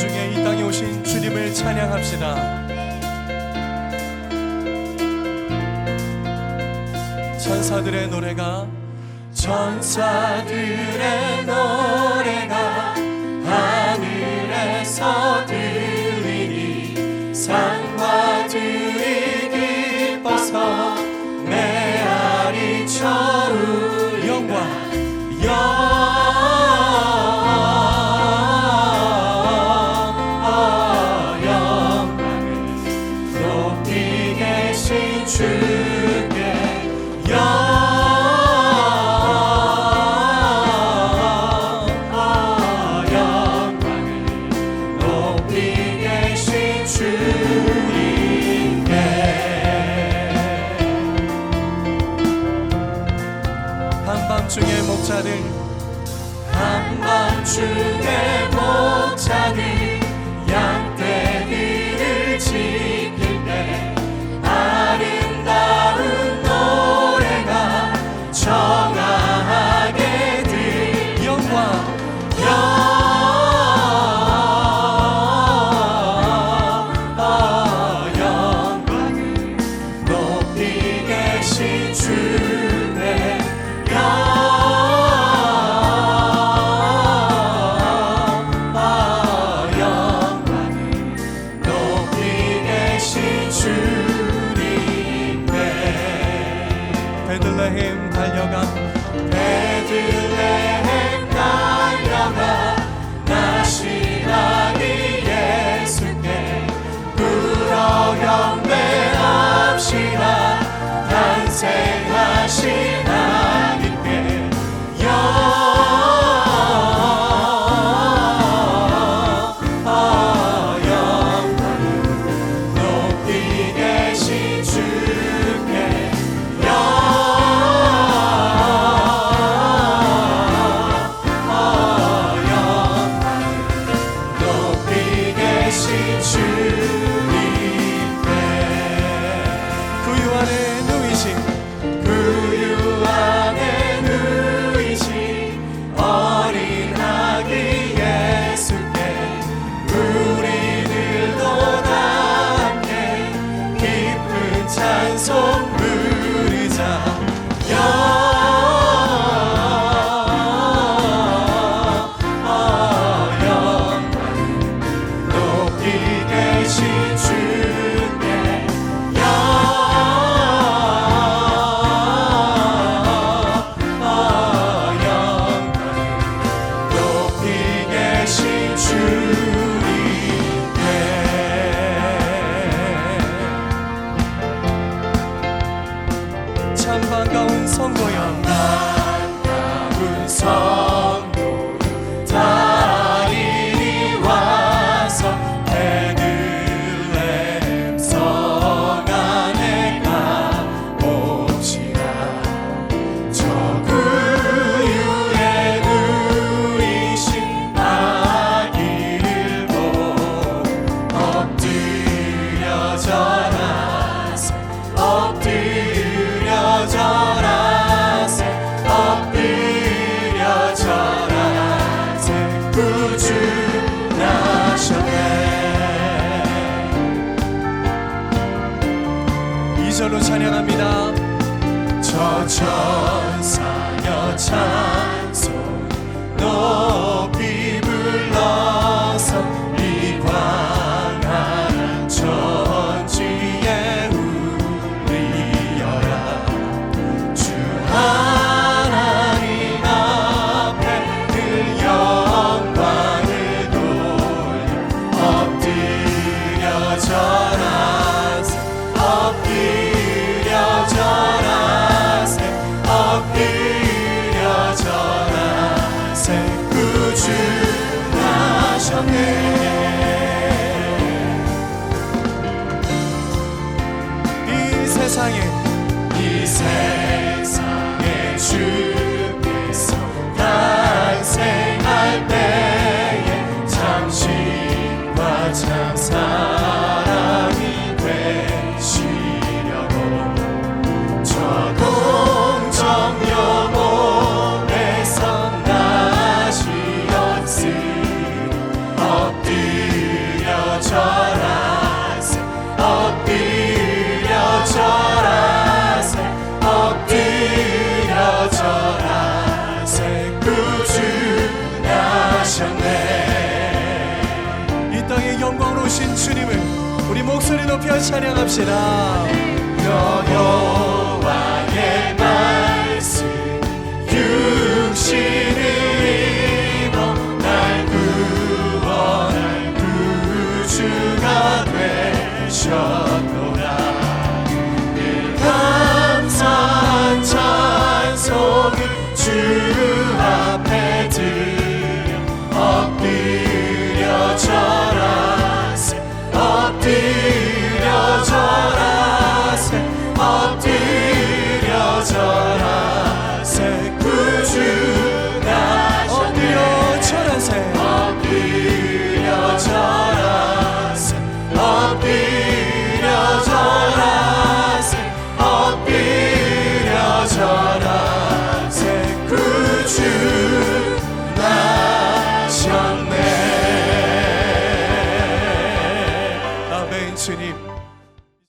중에 이 땅에 오신 주님을 찬양합시다. 천사들의 노래가 천사들의 노래가 하늘에서 들리니 산과 들이 기뻐서 한밤중에 목자를 한밤중에 목자를 참 반가운 선거였다 우주 나셨네. 찬 찬양합시다. 여호와의 말씀 육신을 입어 날 구원할 그 구주가 되셨고 taught us.